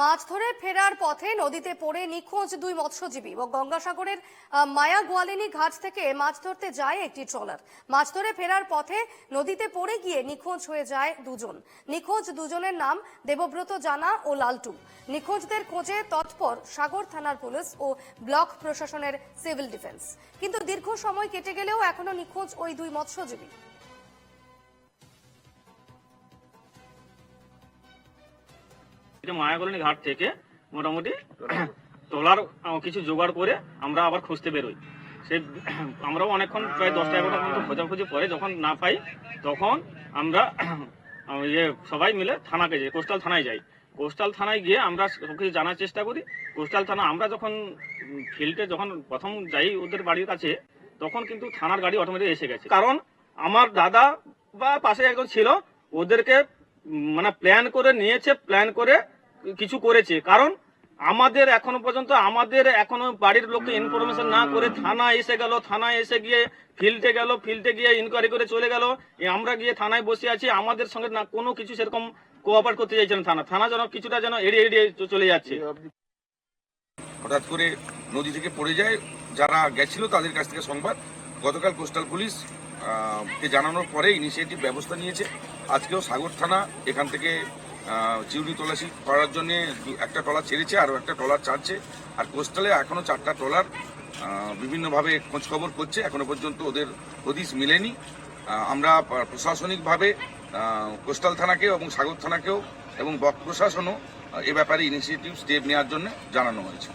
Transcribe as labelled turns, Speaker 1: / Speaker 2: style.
Speaker 1: মাছ ধরে ফেরার পথে নদীতে পড়ে নিখোঁজ দুই মৎস্যজীবী ও গঙ্গাসাগরের মায়া গোয়ালিনী ঘাট থেকে মাছ ধরতে যায় একটি ট্রলার। মাছ ধরে ফেরার পথে নদীতে পড়ে গিয়ে নিখোঁজ হয়ে যায় দুজন। নিখোঁজ দুজনের নাম দেবব্রত জানা ও লালটু। নিখোঁজদের খোঁজে তৎপর সাগর থানার পুলিশ ও ব্লক প্রশাসনের সিভিল ডিফেন্স। কিন্তু দীর্ঘ সময় কেটে গেলেও এখনও নিখোঁজ ওই দুই মৎস্যজীবী।
Speaker 2: এটা মায়াগলনি ঘাট থেকে মোটামুটি আহ, কিছু জোগাড় করে আমরা আবার খুঁজতে বেরোই। সে আমরাও অনেকক্ষণ প্রায় দশটা এগারোটা পর্যন্ত খোঁজাখুঁজি পরে যখন না পাই তখন আমরা ইয়ে সবাই মিলে থানাকে যাই কোস্টাল থানায় যাই। কোস্টাল থানায় গিয়ে আমরা সবকিছু জানার চেষ্টা করি। কোস্টাল থানা আমরা যখন ফিল্ডে যখন প্রথম যাই ওদের বাড়ির কাছে তখন কিন্তু থানার গাড়ি অটোমেটিক এসে গেছে। কারণ আমার দাদা বা পাশে একজন ছিল ওদেরকে মানে প্ল্যান করে নিয়েছে প্ল্যান করে কিছু করেছে। কারণ আমাদের এখনও পর্যন্ত, আমাদের এখনও বাড়ির লোককে ইনফরমেশন না করে থানা এসে গেল, থানায় এসে গিয়ে ফিল্ডে গেল ফিল্ডে গিয়ে ইনকোয়ারি করে চলে গেল। আমরা গিয়ে থানায় বসে আছি, আমাদের সঙ্গে না কোনো কিছু সেরকম কোঅপারেট করতে চাইছে না থানা। থানা যেন কিছুটা যেন এড়িয়ে এড়িয়ে চলে যাচ্ছে।
Speaker 3: হঠাৎ করে নদী থেকে পড়ে যায়, যারা গেছিল তাদের কাছ থেকে সংবাদ। গতকাল কোস্টাল পুলিশ কে জানানোর পরে ইনিশিয়েটিভ ব্যবস্থা নিয়েছে। আজকেও সাগর থানা এখান থেকে চিউড়ি তল্লাশি করার জন্য একটা ট্রলার ছেড়েছে, আরও একটা ট্রলার ছাড়ছে। আর কোস্টালে এখনও চারটা ট্রলার বিভিন্নভাবে খোঁজখবর করছে। এখনও পর্যন্ত ওদের হদিস মিলেনি। আমরা প্রশাসনিকভাবে কোস্টাল থানাকেও এবং সাগর থানাকেও এবং বক প্রশাসনও এ ব্যাপারে ইনিশিয়েটিভ স্টেপ নেওয়ার জন্য জানানো হয়েছে।